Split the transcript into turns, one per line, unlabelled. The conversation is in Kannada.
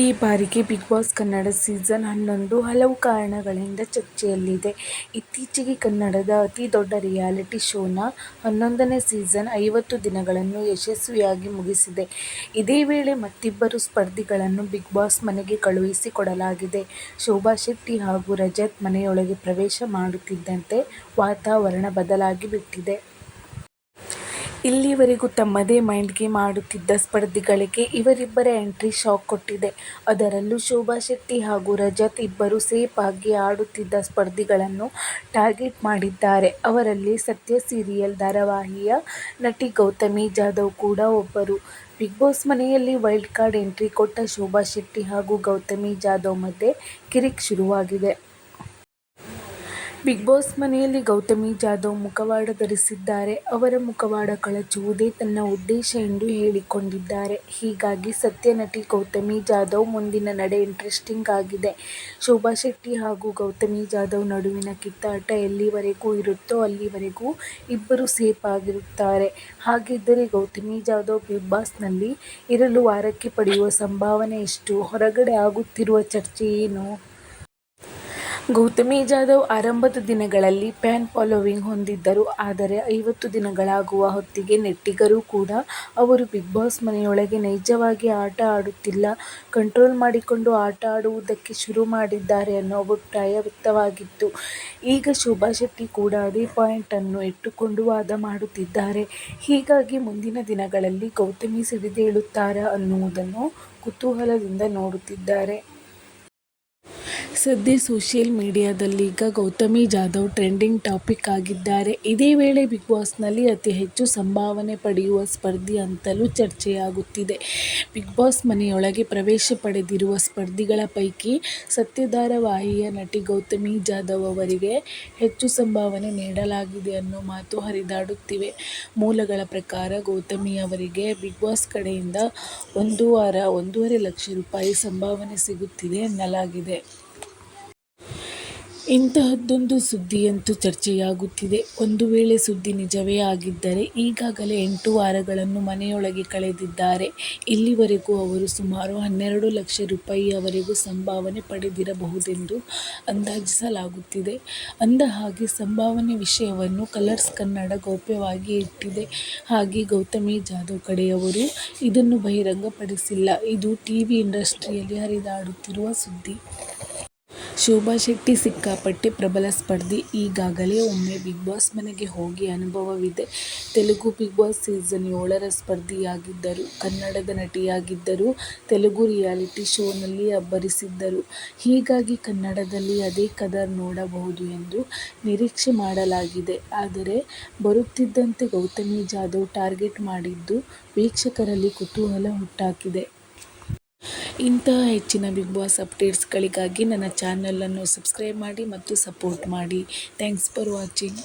ಈ ಬಾರಿಗೆ ಬಿಗ್ ಬಾಸ್ ಕನ್ನಡ ಸೀಸನ್ ಹನ್ನೊಂದು ಹಲವು ಕಾರಣಗಳಿಂದ ಚರ್ಚೆಯಲ್ಲಿದೆ. ಇತ್ತೀಚೆಗೆ ಕನ್ನಡದ ಅತಿ ದೊಡ್ಡ ರಿಯಾಲಿಟಿ ಶೋನ ಹನ್ನೊಂದನೇ ಸೀಸನ್ ಐವತ್ತು ದಿನಗಳನ್ನು ಯಶಸ್ವಿಯಾಗಿ ಮುಗಿಸಿದೆ. ಇದೇ ವೇಳೆ ಮತ್ತಿಬ್ಬರು ಸ್ಪರ್ಧಿಗಳನ್ನು ಬಿಗ್ ಬಾಸ್ ಮನೆಗೆ ಕಳುಹಿಸಿಕೊಡಲಾಗಿದೆ. ಶೋಭಾ ಶೆಟ್ಟಿ ಹಾಗೂ ರಜತ್ ಮನೆಯೊಳಗೆ ಪ್ರವೇಶ ಮಾಡುತ್ತಿದ್ದಂತೆ ವಾತಾವರಣ ಬದಲಾಗಿಬಿಟ್ಟಿದೆ. ಇಲ್ಲಿವರೆಗೂ ತಮ್ಮದೇ ಮೈಂಡ್ ಗೇಮ್ ಆಡುತ್ತಿದ್ದ ಸ್ಪರ್ಧಿಗಳಿಗೆ ಇವರಿಬ್ಬರ ಎಂಟ್ರಿ ಶಾಕ್ ಕೊಟ್ಟಿದೆ. ಅದರಲ್ಲೂ ಶೋಭಾ ಶೆಟ್ಟಿ ಹಾಗೂ ರಜತ್ ಇಬ್ಬರು ಸೇಫ್ ಆಗಿ ಆಡುತ್ತಿದ್ದ ಸ್ಪರ್ಧಿಗಳನ್ನು ಟಾರ್ಗೆಟ್ ಮಾಡಿದ್ದಾರೆ. ಅವರಲ್ಲಿ ಸತ್ಯ ಸೀರಿಯಲ್ ಧಾರಾವಾಹಿಯ ನಟಿ ಗೌತಮಿ ಜಾಧವ್ ಕೂಡ ಒಬ್ಬರು. ಬಿಗ್ ಬಾಸ್ ಮನೆಯಲ್ಲಿ ವೈಲ್ಡ್ ಕಾರ್ಡ್ ಎಂಟ್ರಿ ಕೊಟ್ಟ ಶೋಭಾ ಶೆಟ್ಟಿ ಹಾಗೂ ಗೌತಮಿ ಜಾಧವ್ ಮಧ್ಯೆ ಕಿರಿಕ್ ಶುರುವಾಗಿದೆ. ಬಿಗ್ ಬಾಸ್ ಮನೆಯಲ್ಲಿ ಗೌತಮಿ ಜಾಧವ್ ಮುಖವಾಡ ಧರಿಸಿದ್ದಾರೆ. ಅವರ ಮುಖವಾಡ ಕಳಚುವುದೇ ತನ್ನ ಉದ್ದೇಶ ಎಂದು ಹೇಳಿಕೊಂಡಿದ್ದಾರೆ. ಹೀಗಾಗಿ ಸತ್ಯ ನಟಿ ಗೌತಮಿ ಜಾಧವ್ ಮುಂದಿನ ನಡೆ ಇಂಟ್ರೆಸ್ಟಿಂಗ್ ಆಗಿದೆ. ಶೋಭಾ ಶೆಟ್ಟಿ ಹಾಗೂ ಗೌತಮಿ ಜಾಧವ್ ನಡುವಿನ ಕಿತ್ತಾಟ ಎಲ್ಲಿವರೆಗೂ ಇರುತ್ತೋ ಅಲ್ಲಿವರೆಗೂ ಇಬ್ಬರು ಸೇಫ್ ಆಗಿರುತ್ತಾರೆ. ಹಾಗಿದ್ದರೆ ಗೌತಮಿ ಜಾಧವ್ ಬಿಗ್ ಬಾಸ್ನಲ್ಲಿ ಇರಲು ವಾರಕ್ಕೆ ಪಡೆಯುವ ಸಂಭಾವನೆ ಎಷ್ಟು? ಹೊರಗಡೆ ಆಗುತ್ತಿರುವ ಚರ್ಚೆ ಏನು? ಗೌತಮಿ ಜಾಧವ್ ಆರಂಭದ ದಿನಗಳಲ್ಲಿ ಫ್ಯಾನ್ ಫಾಲೋವಿಂಗ್ ಹೊಂದಿದ್ದರು. ಆದರೆ ಐವತ್ತು ದಿನಗಳಾಗುವ ಹೊತ್ತಿಗೆ ನೆಟ್ಟಿಗರು ಕೂಡ ಅವರು ಬಿಗ್ ಬಾಸ್ ಮನೆಯೊಳಗೆ ನೈಜವಾಗಿ ಆಟ ಆಡುತ್ತಿಲ್ಲ, ಕಂಟ್ರೋಲ್ ಮಾಡಿಕೊಂಡು ಆಟ ಆಡುವುದಕ್ಕೆ ಶುರು ಮಾಡಿದ್ದಾರೆ ಅನ್ನೋ ಅಭಿಪ್ರಾಯ ವ್ಯಕ್ತವಾಗಿತ್ತು. ಈಗ ಶೋಭಾ ಶೆಟ್ಟಿ ಕೂಡ ಅದೇ ಪಾಯಿಂಟ್ ಅನ್ನು ಇಟ್ಟುಕೊಂಡು ವಾದ ಮಾಡುತ್ತಿದ್ದಾರೆ. ಹೀಗಾಗಿ ಮುಂದಿನ ದಿನಗಳಲ್ಲಿ ಗೌತಮಿ ಸಿಡಿದೇಳುತ್ತಾರಾ ಅನ್ನುವುದನ್ನು ಕುತೂಹಲದಿಂದ ನೋಡುತ್ತಿದ್ದಾರೆ. ಸದ್ಯ ಮೀಡಿಯಾದಲ್ಲಿ ಈಗ ಗೌತಮಿ ಜಾಧವ್ ಟ್ರೆಂಡಿಂಗ್ ಟಾಪಿಕ್ ಆಗಿದ್ದಾರೆ. ಇದೇ ವೇಳೆ ಬಿಗ್ ಬಾಸ್ನಲ್ಲಿ ಅತಿ ಹೆಚ್ಚು ಸಂಭಾವನೆ ಪಡೆಯುವ ಸ್ಪರ್ಧಿ ಅಂತಲೂ ಚರ್ಚೆಯಾಗುತ್ತಿದೆ. ಬಿಗ್ ಬಾಸ್ ಮನೆಯೊಳಗೆ ಪ್ರವೇಶ ಪಡೆದಿರುವ ಸ್ಪರ್ಧಿಗಳ ಪೈಕಿ ಸತ್ಯಧಾರವಾಹಿಯ ನಟಿ ಗೌತಮಿ ಜಾಧವ್ ಅವರಿಗೆ ಹೆಚ್ಚು ಸಂಭಾವನೆ ನೀಡಲಾಗಿದೆ ಅನ್ನೋ ಮಾತು ಹರಿದಾಡುತ್ತಿವೆ. ಮೂಲಗಳ ಪ್ರಕಾರ ಗೌತಮಿ ಅವರಿಗೆ ಬಿಗ್ ಬಾಸ್ ಕಡೆಯಿಂದ ಒಂದು ವಾರ ಒಂದೂವರೆ ಲಕ್ಷ ರೂಪಾಯಿ ಸಂಭಾವನೆ ಸಿಗುತ್ತಿದೆ ಎನ್ನಲಾಗಿದೆ. ಇಂತಹದ್ದೊಂದು ಸುದ್ದಿಯಂತೂ ಚರ್ಚೆಯಾಗುತ್ತಿದೆ. ಒಂದು ವೇಳೆ ಸುದ್ದಿ ನಿಜವೇ ಆಗಿದ್ದರೆ ಈಗಾಗಲೇ ಎಂಟು ವಾರಗಳನ್ನು ಮನೆಯೊಳಗೆ ಕಳೆದಿದ್ದಾರೆ. ಇಲ್ಲಿವರೆಗೂ ಅವರು ಸುಮಾರು ಹನ್ನೆರಡು ಲಕ್ಷ ರೂಪಾಯಿಯವರೆಗೂ ಸಂಭಾವನೆ ಪಡೆದಿರಬಹುದೆಂದು ಅಂದಾಜಿಸಲಾಗುತ್ತಿದೆ. ಅಂದಹಾಗೆ, ಸಂಭಾವನೆ ವಿಷಯವನ್ನು ಕಲರ್ಸ್ ಕನ್ನಡ ಗೌಪ್ಯವಾಗಿ ಇಟ್ಟಿದೆ. ಹಾಗೆ ಗೌತಮಿ ಜಾಧವ್ ಕಡೆಯವರು ಇದನ್ನು ಬಹಿರಂಗಪಡಿಸಿಲ್ಲ. ಇದು ಟಿವಿ ಇಂಡಸ್ಟ್ರಿಯಲ್ಲಿ ಹರಿದಾಡುತ್ತಿರುವ ಸುದ್ದಿ. ಶೋಭಾ ಶೆಟ್ಟಿ ಸಿಕ್ಕಾಪಟ್ಟೆ ಪ್ರಬಲ ಸ್ಪರ್ಧಿ. ಈಗಾಗಲೇ ಒಮ್ಮೆ ಬಿಗ್ ಬಾಸ್ ಮನೆಗೆ ಹೋಗಿ ಅನುಭವವಿದೆ. ತೆಲುಗು ಬಿಗ್ ಬಾಸ್ ಸೀಸನ್ ಏಳರ ಸ್ಪರ್ಧಿಯಾಗಿದ್ದರು. ಕನ್ನಡದ ನಟಿಯಾಗಿದ್ದರು ತೆಲುಗು ರಿಯಾಲಿಟಿ ಶೋನಲ್ಲಿ ಅಬ್ಬರಿಸಿದ್ದರು. ಹೀಗಾಗಿ ಕನ್ನಡದಲ್ಲಿ ಅದೇ ಕದರ್ ನೋಡಬಹುದು ಎಂದು ನಿರೀಕ್ಷೆ ಮಾಡಲಾಗಿದೆ. ಆದರೆ ಬರುತ್ತಿದ್ದಂತೆ ಗೌತಮಿ ಜಾಧವ್ ಟಾರ್ಗೆಟ್ ಮಾಡಿದ್ದು ವೀಕ್ಷಕರಲ್ಲಿ ಕುತೂಹಲ ಹುಟ್ಟಾಕಿದೆ. ಇಂತಹ ಹೆಚ್ಚಿನ ಬಿಗ್ ಬಾಸ್ ಅಪ್ಡೇಟ್ಸ್ಗಳಿಗಾಗಿ ನನ್ನ ಚಾನಲನ್ನು ಸಬ್ಸ್ಕ್ರೈಬ್ ಮಾಡಿ ಮತ್ತು ಸಪೋರ್ಟ್ ಮಾಡಿ. Thanks for watching